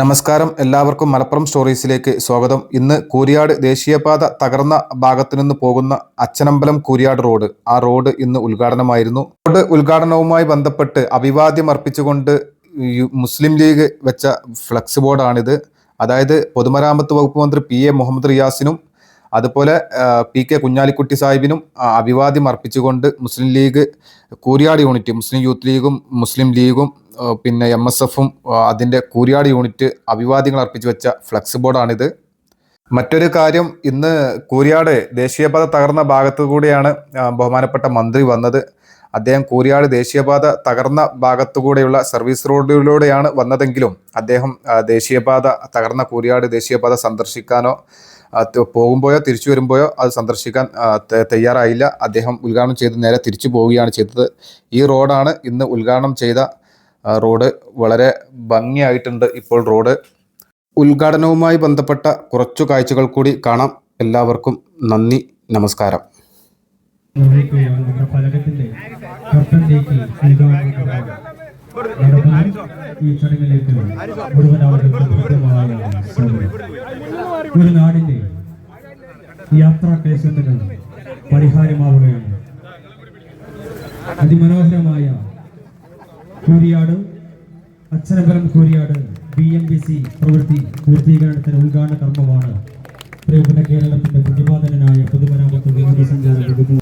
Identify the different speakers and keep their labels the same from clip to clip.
Speaker 1: നമസ്കാരം. എല്ലാവർക്കും മലപ്പുറം സ്റ്റോറീസിലേക്ക് സ്വാഗതം. ഇന്ന് കൂരിയാട് ദേശീയപാത തകർന്ന ഭാഗത്തു നിന്ന് പോകുന്ന അച്ചനമ്പലം കൂരിയാട് റോഡ്. ആ റോഡ് ഇന്ന് ഉദ്ഘാടനമായിരുന്നു. റോഡ് ഉദ്ഘാടനവുമായി ബന്ധപ്പെട്ട് അഭിവാദ്യം അർപ്പിച്ചുകൊണ്ട് മുസ്ലിം ലീഗ് വെച്ച ഫ്ലക്സ് ബോർഡാണിത്. അതായത് പൊതുമരാമത്ത് വകുപ്പ് മന്ത്രി പി എ മുഹമ്മദ് റിയാസിനും അതുപോലെ പി കെ കുഞ്ഞാലിക്കുട്ടി സാഹിബിനും അഭിവാദ്യം അർപ്പിച്ചുകൊണ്ട് മുസ്ലിം ലീഗ് കൂരിയാട് യൂണിറ്റ് മുസ്ലിം യൂത്ത് ലീഗും മുസ്ലിം ലീഗും പിന്നെ എം എസ് എഫും അതിന്റെ കൂരിയാട് യൂണിറ്റ് അഭിവാദ്യങ്ങൾ അർപ്പിച്ചു വെച്ച ഫ്ലക്സ് ബോർഡാണിത്. മറ്റൊരു കാര്യം ഇന്ന് കൂരിയാട് ദേശീയപാത തകർന്ന ഭാഗത്തു കൂടിയാണ് ബഹുമാനപ്പെട്ട മന്ത്രി വന്നത്. അദ്ദേഹം കൂരിയാട് ദേശീയപാത തകർന്ന ഭാഗത്തു കൂടെയുള്ള സർവീസ് റോഡിലൂടെയാണ് വന്നതെങ്കിലും അദ്ദേഹം ദേശീയപാത തകർന്ന കൂരിയാട് ദേശീയപാത സന്ദർശിക്കാനോ പോകുമ്പോഴോ തിരിച്ചു വരുമ്പോഴോ അത് സന്ദർശിക്കാൻ തയ്യാറായില്ല. അദ്ദേഹം ഉദ്ഘാടനം ചെയ്ത് നേരെ തിരിച്ചു പോവുകയാണ് ചെയ്തത്. ഈ റോഡാണ് ഇന്ന് ഉദ്ഘാടനം ചെയ്ത റോഡ്. വളരെ ഭംഗിയായിട്ടുണ്ട് ഇപ്പോൾ റോഡ്. ഉദ്ഘാടനവുമായി ബന്ധപ്പെട്ട കുറച്ചു കാഴ്ചകൾ കൂടി കാണാം. എല്ലാവർക്കും നന്ദി. നമസ്കാരം.
Speaker 2: ഒരു നാടിന്റെ യാത്രാ ക്ലേശത്തിന് പരിഹാരമാവുകയാണ്. അതിമനോഹരമായ Kooriyad Achanambalam Kooriyad B M B C പ്രവൃത്തി പൂർത്തീകരണത്തിന് ഉദ്ഘാടന കർമ്മമാണ് പ്രിയപ്പെട്ട കേരളത്തിന്റെ പ്രതിപാദനായ പൊതുമരാമത്ത് വിനോദസഞ്ചാര വകുപ്പ്.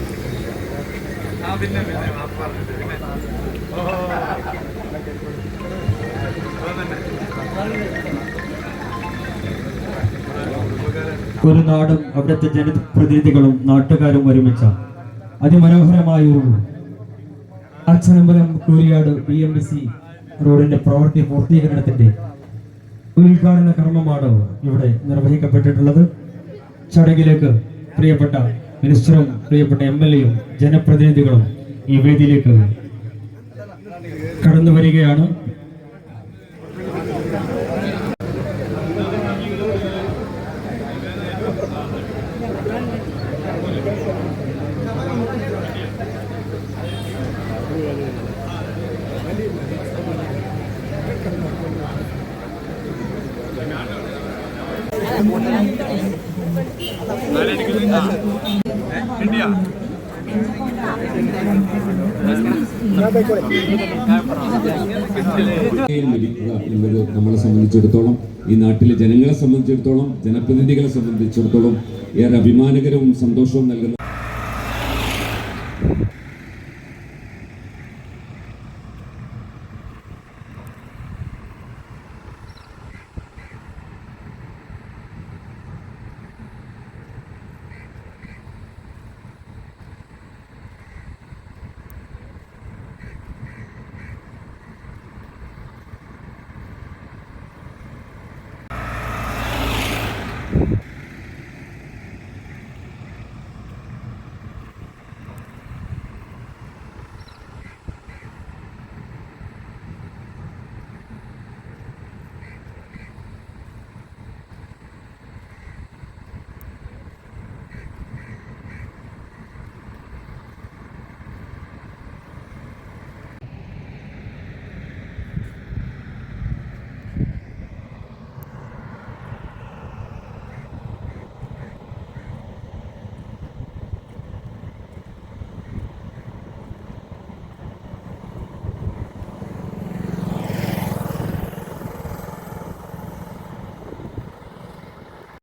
Speaker 2: ഒരു നാടും അവിടുത്തെ ജനപ്രതിനിധികളും നാട്ടുകാരും ഒരുമിച്ച അതിമനോഹരമായ ഒരു Achanambalam Kooriyad B M C റോഡിന്റെ പ്രവൃത്തി പൂർത്തീകരണത്തിന്റെ ഉദ്ഘാടന കർമ്മമാണ് ഇവിടെ നിർവഹിക്കപ്പെട്ടിട്ടുള്ളത്. ചടങ്ങിലേക്ക് പ്രിയപ്പെട്ട മിനിസ്റ്ററും പ്രിയപ്പെട്ട എം എൽ എയും ജനപ്രതിനിധികളും ഈ വേദിയിലേക്ക് കടന്നു വരികയാണ്
Speaker 3: നമ്മളെ സംബന്ധിച്ചിടത്തോളം ഈ നാട്ടിലെ ജനങ്ങളെ സംബന്ധിച്ചിടത്തോളം ജനപ്രതിനിധികളെ സംബന്ധിച്ചിടത്തോളം ഏറെ അഭിമാനകരവും സന്തോഷവും നൽകുന്ന